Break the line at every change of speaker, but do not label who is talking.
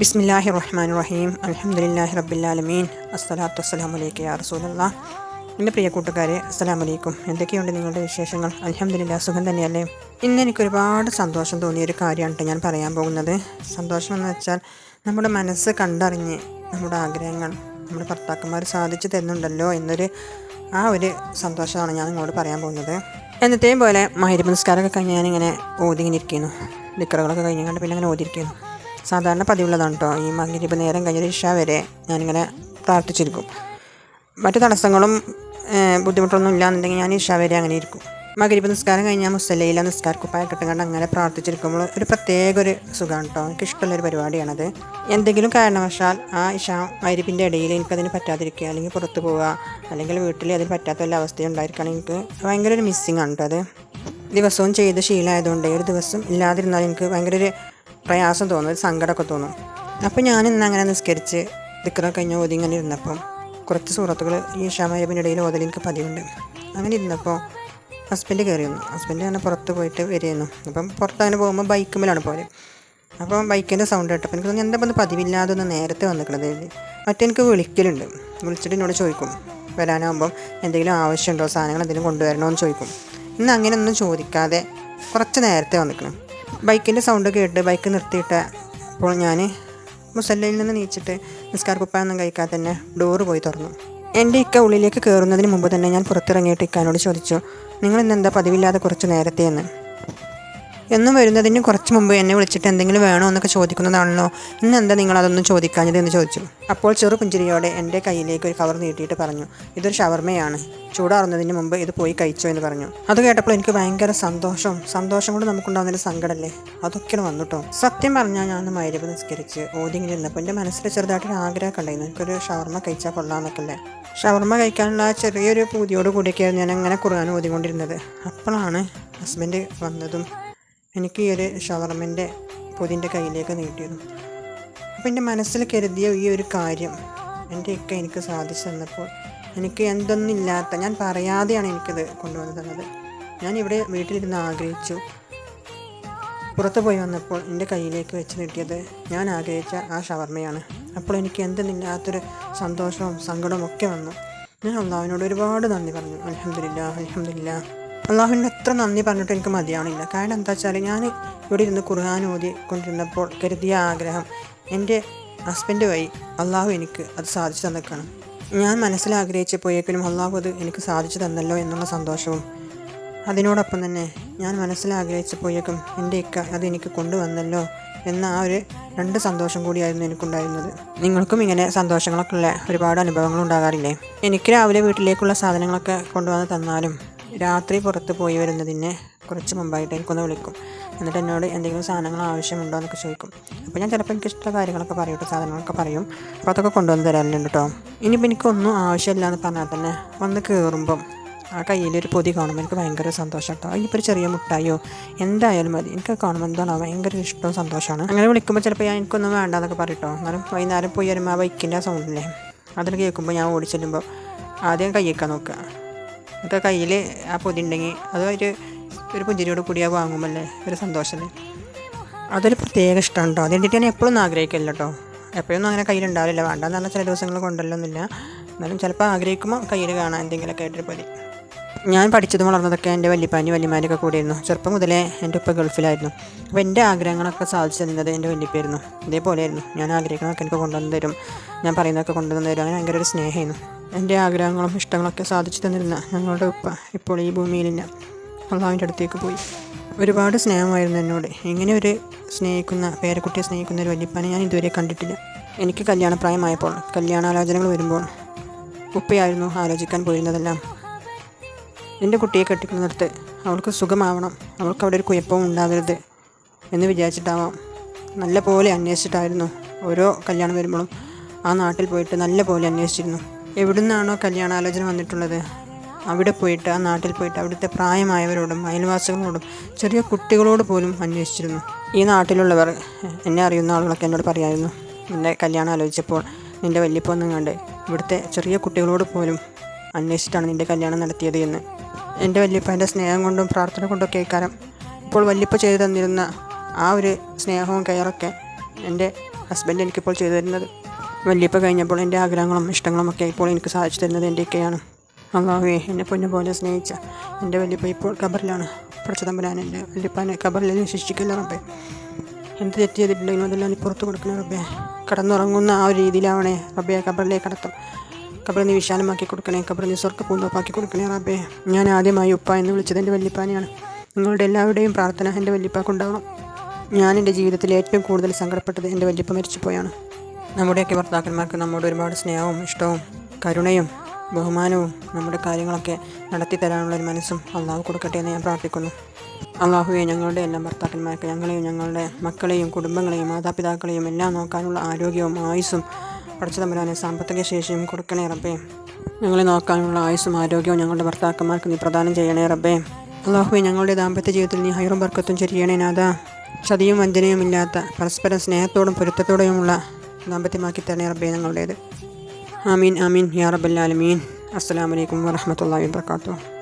ബിസ്മില്ലാഹി റഹ്മാൻ റഹീം അലഹമുല്ലാഹി റബ്ബില്ലാലമീൻ. അസ്സലാത്തു വസ്സലാമലൈക്ക് യാ റസൂലല്ല. എന്റെ പ്രിയ കൂട്ടുകാരെ അസ്സലാം വലൈക്കും എന്തൊക്കെയുണ്ട് നിങ്ങളുടെ വിശേഷങ്ങൾ? അലഹമുല്ല സുഖം തന്നെയല്ലേ? ഇന്ന് എനിക്ക് ഒരുപാട് സന്തോഷം തോന്നിയ ഒരു കാര്യമാണ് ഞാൻ പറയാൻ പോകുന്നത്. സന്തോഷം എന്ന് വെച്ചാൽ നമ്മുടെ മനസ്സ് കണ്ടറിഞ്ഞ് നമ്മുടെ ആഗ്രഹങ്ങൾ നമ്മുടെ ഭർത്താക്കന്മാർ സാധിച്ചു തരുന്നുണ്ടല്ലോ എന്നൊരു ആ ഒരു സന്തോഷമാണ് ഞാൻ നിങ്ങളോട് പറയാൻ പോകുന്നത്. എന്നത്തെയും പോലെ മഹിരി നിസ്കാരമൊക്കെ കഴിഞ്ഞ് ഞാനിങ്ങനെ ഓതിങ്ങനെ ഇരിക്കുന്നു. ലിക്കറുകളൊക്കെ കഴിഞ്ഞ് കണ്ട് പിന്നെ അങ്ങനെ ഓതിയിരിക്കുന്നു. സാധാരണ പതിവുള്ളതാണ് കേട്ടോ ഈ മകരിപ്പ് നേരം കഴിഞ്ഞൊരു ഇഷ വരെ ഞാനിങ്ങനെ പ്രാർത്ഥിച്ചിരിക്കും. മറ്റു തടസ്സങ്ങളും ബുദ്ധിമുട്ടൊന്നും ഇല്ലാന്നുണ്ടെങ്കിൽ ഞാൻ ഇഷ വരെ അങ്ങനെ ഇരിക്കും. മകരിപ്പ് നിസ്കാരം കഴിഞ്ഞാൽ മുസല്ലയിലെ നിസ്കാരക്കുപ്പായ കിട്ടുകൊണ്ട് അങ്ങനെ പ്രാർത്ഥിച്ചിരിക്കുമ്പോൾ ഒരു പ്രത്യേക ഒരു സുഖമാണ് കേട്ടോ എനിക്ക് ഇഷ്ടമുള്ളൊരു പരിപാടിയാണത്. എന്തെങ്കിലും കാരണവശാൽ ആ ഇഷ മകരിപ്പിന്റെ ഇടയിൽ എനിക്കതിന് പറ്റാതിരിക്കുക അല്ലെങ്കിൽ പുറത്തു പോവുക അല്ലെങ്കിൽ വീട്ടിൽ അതിന് പറ്റാത്ത വല്ല അവസ്ഥയുണ്ടായിരിക്കണം എനിക്ക് ഭയങ്കര ഒരു മിസ്സിങ് ആണ് കേട്ടോ അത്. ദിവസവും ചെയ്ത് ശീലമായതുകൊണ്ട് ഒരു ദിവസം ഇല്ലാതിരുന്നാൽ എനിക്ക് ഭയങ്കര ഒരു പ്രയാസം തോന്നും ഒരു സങ്കടമൊക്കെ തോന്നും. അപ്പോൾ ഞാൻ ഇന്ന് അങ്ങനെ നിസ്കരിച്ച് ദിക്കറ കഴിഞ്ഞ് ഓതി ഇരുന്നപ്പം കുറച്ച് സുഹൃത്തുക്കൾ ഈ ഷമയബിന്റെ ഇടയിൽ ഓതൽ പതിവുണ്ട്. അങ്ങനെ ഇരുന്നപ്പോൾ ഹസ്ബൻഡ് കയറി വന്നു ഹസ്ബൻഡ് അങ്ങനെ പുറത്ത് പോയിട്ട് വരികയായിരുന്നു. അപ്പം പുറത്ത് അങ്ങനെ പോകുമ്പോൾ ബൈക്കുമ്മലാണ് പോലെ അപ്പം ബൈക്കിന്റെ സൗണ്ട് കേട്ടപ്പോൾ എനിക്ക് തോന്നി എന്താ ഇത് പതിവില്ലാതെ ഒന്ന് നേരത്തെ വന്നിക്കണത്? മറ്റെനിക്ക് വിളിക്കലുണ്ട്. വിളിച്ചിട്ട് എന്നോട് ചോദിക്കും. വരാനാകുമ്പം എന്തെങ്കിലും ആവശ്യമുണ്ടോ? സാധനങ്ങൾ എന്തെങ്കിലും കൊണ്ടുവരണോ എന്ന് ചോദിക്കും. ഇന്ന് അങ്ങനെയൊന്നും ചോദിക്കാതെ കുറച്ച് നേരത്തെ വന്നിക്കണം. ബൈക്കിന്റെ സൗണ്ട് കേട്ട് ബൈക്ക് നിർത്തിയിട്ട് അപ്പോൾ ഞാൻ മുസല്ലയിൽ നിന്ന് നീച്ചിട്ട് നിസ്കാര കുപ്പായൊന്നും കഴിക്കാതെ തന്നെ ഡോറ് പോയി തുറന്നു. എന്റെ ഇക്ക ഉള്ളിലേക്ക് കയറുന്നതിന് മുമ്പ് തന്നെ ഞാൻ പുറത്തിറങ്ങിയിട്ട് ഇക്കാനോട് ചോദിച്ചു നിങ്ങൾ ഇന്നെന്താ പതിവില്ലാതെ കുറച്ച് നേരത്തെ എന്ന് വരുന്നതിന് കുറച്ച് മുമ്പ് എന്നെ വിളിച്ചിട്ട് എന്തെങ്കിലും വേണോ എന്നൊക്കെ ചോദിക്കുന്നതാണല്ലോ. ഇന്ന് എന്താ നിങ്ങൾ അതൊന്നും ചോദിക്കാഞ്ഞത് എന്ന് ചോദിച്ചു. അപ്പോൾ ചെറു പുഞ്ചിരിയോടെ എന്റെ കയ്യിലേക്ക് ഒരു കവർ നീട്ടിയിട്ട് പറഞ്ഞു ഇതൊരു ഷവർമയാണ്. ചൂടാറുന്നതിന് മുമ്പ് ഇത് പോയി കഴിച്ചോ എന്ന് പറഞ്ഞു. അത് കേട്ടപ്പോൾ എനിക്ക് ഭയങ്കര സന്തോഷം. സന്തോഷം കൊണ്ട് നമുക്കുണ്ടാകുന്നൊരു സങ്കടമല്ലേ? അതൊക്കെയാണ് വന്നിട്ടോ. സത്യം പറഞ്ഞാൽ ഞാൻ മൈരവ് നിസ്കരിച്ച് ഓതിങ്ങനെ ഇരുന്നപ്പോൾ എന്റെ മനസ്സിൽ ചെറുതായിട്ടൊരു ആഗ്രഹം ഉണ്ടായിരുന്നു. എനിക്കൊരു ഷവർമ കഴിച്ചാൽ കൊള്ളാമെന്നൊക്കെ അല്ലേ ഷവർമ കഴിക്കാനുള്ള ചെറിയൊരു പൂതിയോട് കൂടിയൊക്കെയായിരുന്നു ഞാൻ അങ്ങനെ കുറുകാൻ ഓതിക്കൊണ്ടിരുന്നത്. അപ്പോഴാണ് ഹസ്ബൻഡ് വന്നതും എനിക്ക് ഈ ഒരു ഷവർമന്റെ പൊതിന്റെ കയ്യിലേക്ക് നീട്ടിയിരുന്നു. അപ്പോൾ എന്റെ മനസ്സിൽ കരുതിയ ഈ ഒരു കാര്യം എന്റെ ഒക്കെ എനിക്ക് സാധിച്ചു തന്നപ്പോൾ എനിക്ക് എന്തൊന്നില്ലാത്ത ഞാൻ പറയാതെയാണ് എനിക്കത് കൊണ്ടുവന്ന് തന്നത്. ഞാൻ ഇവിടെ വീട്ടിലിരുന്ന് ആഗ്രഹിച്ചു. പുറത്ത് പോയി വന്നപ്പോൾ എന്റെ കയ്യിലേക്ക് വെച്ച് നീട്ടിയത് ഞാൻ ആഗ്രഹിച്ച ആ ഷവർമ്മയാണ് അപ്പോൾ എനിക്ക് എന്തെന്നില്ലാത്തൊരു സന്തോഷവും സങ്കടവും ഒക്കെ വന്നു. ഞാൻ അള്ളാവിനോട് ഒരുപാട് നന്ദി പറഞ്ഞു. അലഹമില്ല അലഹമില്ല അള്ളാഹുവിന് എത്ര നന്ദി പറഞ്ഞിട്ട് എനിക്ക് മതിയാവണില്ല. കാരണം എന്താ വെച്ചാൽ ഞാൻ ഇവിടെ ഇരുന്ന് ഖുർആൻ ഓതി കൊണ്ടിരുന്നപ്പോൾ കരുതിയ ആഗ്രഹം എന്റെ ഹസ്ബൻഡ് വഴി അള്ളാഹു എനിക്ക് അത് സാധിച്ചു തന്നേക്കാണ്. ഞാൻ മനസ്സിൽ ആഗ്രഹിച്ചപ്പോഴേക്കിനും അള്ളാഹു അത് എനിക്ക് സാധിച്ചു തന്നല്ലോ എന്നുള്ള സന്തോഷവും. അതിനോടൊപ്പം തന്നെ ഞാൻ മനസ്സിൽ ആഗ്രഹിച്ചപ്പോഴേക്കും എന്റെ ഇക്ക അത് എനിക്ക് കൊണ്ടുവന്നല്ലോ എന്ന ആ ഒരു രണ്ട് സന്തോഷം കൂടിയായിരുന്നു എനിക്കുണ്ടായിരുന്നത്. നിങ്ങൾക്കും ഇങ്ങനെ സന്തോഷങ്ങളൊക്കെ ഉള്ള ഒരുപാട് അനുഭവങ്ങൾ ഉണ്ടാകാറില്ലേ? എനിക്ക് രാവിലെ വീട്ടിലേക്കുള്ള സാധനങ്ങളൊക്കെ കൊണ്ടുവന്ന് തന്നാലും രാത്രി പുറത്ത് പോയി വരുന്നതിന് കുറച്ച് മുമ്പായിട്ട് എനിക്കൊന്ന് വിളിക്കും. എന്നിട്ട് എന്നോട് എന്തെങ്കിലും സാധനങ്ങൾ ആവശ്യമുണ്ടോ എന്നൊക്കെ ചോദിക്കും. അപ്പോൾ ഞാൻ ചിലപ്പോൾ എനിക്കിഷ്ട കാര്യങ്ങളൊക്കെ പറയും കേട്ടോ സാധനങ്ങളൊക്കെ പറയും. അപ്പോൾ അതൊക്കെ കൊണ്ടുവന്ന് തരാറുണ്ട് കേട്ടോ. ഇനിയിപ്പോൾ എനിക്കൊന്നും ആവശ്യമില്ല എന്ന് പറഞ്ഞാൽ തന്നെ വന്ന് കയറുമ്പം ആ കയ്യിലൊരു പൊതി കാണുമ്പോൾ എനിക്ക് ഭയങ്കര സന്തോഷം കേട്ടോ. ഇനിയിപ്പോൾ ഒരു ചെറിയ മുട്ടായോ? എന്തായാലും മതി. എനിക്ക് കാണുമ്പോൾ എന്താണോ ഭയങ്കര ഇഷ്ടവും സന്തോഷമാണ്. അങ്ങനെ വിളിക്കുമ്പോൾ ചിലപ്പോൾ ഞാൻ എനിക്കൊന്നും വേണ്ട എന്നൊക്കെ പറയട്ടോ എന്നാലും വൈകുന്നേരം പോയി വരുമ്പോൾ ആ ബൈക്കിന്റെ ആ സൗണ്ടില്ലേ അതിൽ കേൾക്കുമ്പോൾ ഞാൻ ഓടിച്ചെല്ലുമ്പോൾ ആദ്യം കയ്യേക്കാൻ നോക്കുക. എന്നിട്ട് കയ്യിൽ ആ പൊതി ഉണ്ടെങ്കിൽ അത് ഒരു ഒരു പുഞ്ചിരിയോട് കൂടി ആ വാങ്ങുമല്ലേ ഒരു സന്തോഷമല്ലേ അതൊരു പ്രത്യേക ഇഷ്ടമാണ് കേട്ടോ അതിന്റെ ഞാൻ എപ്പോഴും ആഗ്രഹിക്കില്ല കേട്ടോ. എപ്പോഴൊന്നും അങ്ങനെ കയ്യിലുണ്ടാവില്ല വേണ്ടെന്ന് പറഞ്ഞാൽ ചില ദിവസങ്ങൾ കൊണ്ടല്ലൊന്നുമില്ല. എന്നാലും ചിലപ്പോൾ ആഗ്രഹിക്കുമ്പോൾ കയ്യിൽ കാണാൻ എന്തെങ്കിലുമൊക്കെ ആയിട്ടൊരു പൊതി. ഞാൻ പഠിച്ചതും വളർന്നതൊക്കെ എന്റെ വല്യപ്പാനും വല്യമാരൊക്കെ കൂടിയായിരുന്നു. ചെറുപ്പം മുതലേ എന്റെ ഉപ്പ ഗൾഫിലായിരുന്നു. അപ്പോൾ എന്റെ ആഗ്രഹങ്ങളൊക്കെ സാധിച്ചു തന്നത് എന്റെ വല്യപ്പായിരുന്നു ഇതേപോലെയായിരുന്നു. ഞാൻ ആഗ്രഹിക്കുന്നതൊക്കെ എനിക്ക് കൊണ്ടുവന്ന് തരും. ഞാൻ പറയുന്നതൊക്കെ കൊണ്ടുവന്ന് തരും. അങ്ങനെ ഭയങ്കര ഒരു സ്നേഹമായിരുന്നു. എന്റെ ആഗ്രഹങ്ങളും ഇഷ്ടങ്ങളൊക്കെ സാധിച്ചു തന്നിരുന്ന ഞങ്ങളുടെ ഉപ്പ ഇപ്പോൾ ഈ ഭൂമിയിൽ ഭൂമിയിലില്ല അള്ളാഹുവിന്റെ അടുത്തേക്ക് പോയി. ഒരുപാട് സ്നേഹമായിരുന്നു എന്നോട്. ഇങ്ങനെ ഒരു സ്നേഹിക്കുന്ന പേരക്കുട്ടിയെ സ്നേഹിക്കുന്ന ഒരു വലിയപ്പനെ ഞാൻ ഇതുവരെ കണ്ടിട്ടില്ല. എനിക്ക് കല്യാണപ്രായമായപ്പോൾ കല്യാണാലോചനകൾ വരുമ്പോൾ ഉപ്പയായിരുന്നു ആലോചിക്കാൻ പോയിരുന്നതെല്ലാം. എന്റെ കുട്ടിയെ കെട്ടിക്കുന്നിടത്ത് അവൾക്ക് സുഖമാവണം അവൾക്ക് അവിടെ ഒരു കുഴപ്പവും ഉണ്ടാകരുത് എന്ന് വിചാരിച്ചിട്ടാവാം. നല്ല പോലെ അന്വേഷിച്ചിട്ടായിരുന്നു ഓരോ കല്യാണം വരുമ്പോഴും ആ നാട്ടിൽ പോയിട്ട് നല്ല പോലെ അന്വേഷിച്ചിരുന്നു. എവിടുന്നാണോ കല്യാണാലോചന വന്നിട്ടുള്ളത്? അവിടെ പോയിട്ട് ആ നാട്ടിൽ പോയിട്ട് അവിടുത്തെ പ്രായമായവരോടും അയൽവാസികളോടും ചെറിയ കുട്ടികളോട് പോലും അന്വേഷിച്ചിരുന്നു. ഈ നാട്ടിലുള്ളവർ എന്നെ അറിയുന്ന ആളുകളൊക്കെ എന്നോട് പറയായിരുന്നു നിന്റെ കല്യാണം ആലോചിച്ചപ്പോൾ നിന്റെ വല്യപ്പൊന്നും കണ്ട് ഇവിടുത്തെ ചെറിയ കുട്ടികളോട് പോലും അന്വേഷിച്ചിട്ടാണ് നിന്റെ കല്യാണം നടത്തിയത് എന്ന്. എന്റെ വല്യപ്പന്റെ സ്നേഹം കൊണ്ടും പ്രാർത്ഥന കൊണ്ടൊക്കെ ഇക്കാരം ഇപ്പോൾ വല്യപ്പ ചെയ്തു തന്നിരുന്ന ആ ഒരു സ്നേഹവും കെയറൊക്കെ എന്റെ ഹസ്ബൻഡ് എനിക്കിപ്പോൾ ചെയ്തു തരുന്നത്. വല്യപ്പ കഴിഞ്ഞപ്പോൾ എന്റെ ആഗ്രഹങ്ങളും ഇഷ്ടങ്ങളും ഒക്കെ ഇപ്പോൾ എനിക്ക് സാധിച്ചു തരുന്നത് എന്റെയൊക്കെയാണ്. അള്ളാഹുവേ എന്നെ പൊന്നു പോലെ സ്നേഹിച്ച എന്റെ വല്യപ്പ ഇപ്പോൾ ഖബറിലാണ്. പഠിച്ചതമ്പരാൻ എന്റെ വല്യപ്പാനെ ഖബറിൽ ശിക്ഷിക്കില്ല റബ്ബേ. എന്ത് തെറ്റ് ചെയ്തിട്ടുണ്ടെങ്കിലും അതെല്ലാം നീ പുറത്തു കൊടുക്കണേ റബ്ബേ. കടന്നുറങ്ങുന്ന ആ ഒരു രീതിയിലാവണേ റബ്ബേ ഖബറിലേക്ക് കടത്തും. ഖബർ നീ വിശാലമാക്കി കൊടുക്കണേ ഖബർ നീ സ്വർഗ പൂന്തോപ്പാക്കി കൊടുക്കണേ റബ്ബേ. ഞാൻ ആദ്യമായി ഉപ്പ എന്ന് വിളിച്ചത് എന്റെ വല്യപ്പാനെയാണ്. നിങ്ങളുടെ എല്ലാവരുടെയും പ്രാർത്ഥന എന്റെ വല്യപ്പാക്കുണ്ടാവണം. ഞാൻ എന്റെ ജീവിതത്തിൽ ഏറ്റവും കൂടുതൽ സങ്കടപ്പെട്ടത് എന്റെ വല്യപ്പ മരിച്ചുപോയാണ്. നമ്മുടെയൊക്കെ ഭർത്താക്കന്മാർക്ക് നമ്മോട് ഒരുപാട് സ്നേഹവും ഇഷ്ടവും കരുണയും ബഹുമാനവും നമ്മുടെ കാര്യങ്ങളൊക്കെ നടത്തി തരാനുള്ള ഒരു മനസ്സും അള്ളാഹു കൊടുക്കട്ടെ എന്ന് ഞാൻ പ്രാർത്ഥിക്കുന്നു. അള്ളാഹുവെ ഞങ്ങളുടെ എല്ലാം ഭർത്താക്കന്മാർക്ക് ഞങ്ങളെയും ഞങ്ങളുടെ മക്കളെയും കുടുംബങ്ങളെയും മാതാപിതാക്കളെയും എല്ലാം നോക്കാനുള്ള ആരോഗ്യവും ആയുസ്സും പഠിച്ചതമ്പരാനെ സാമ്പത്തിക ശേഷിയും കൊടുക്കണേ റബ്ബേ. ഞങ്ങളെ നോക്കാനുള്ള ആയുസ്സും ആരോഗ്യവും ഞങ്ങളുടെ ഭർത്താക്കന്മാർക്ക് നീ പ്രദാനം ചെയ്യണേ റബ്ബേ. അള്ളാഹുവെ ഞങ്ങളുടെ ദാമ്പത്യ ജീവിതത്തിൽ നീ ഹൈറും ബർക്കത്തും ചെറിയണേ നാഥ. ചതിയും വഞ്ചനയും ഇല്ലാത്ത പരസ്പരം സ്നേഹത്തോടും പൊരുത്തത്തോടെയുമുള്ള ദാമ്പത്യമാക്കി തന്നെ റബ്ബേ ഞങ്ങളുടേത്. ആമീൻ ആമീൻ. യാ റബ്ബൽ ആലമീൻ. അസ്സലാമു അലൈക്കും വറഹ്മത്തുള്ളാഹി വബറകാതുഹു.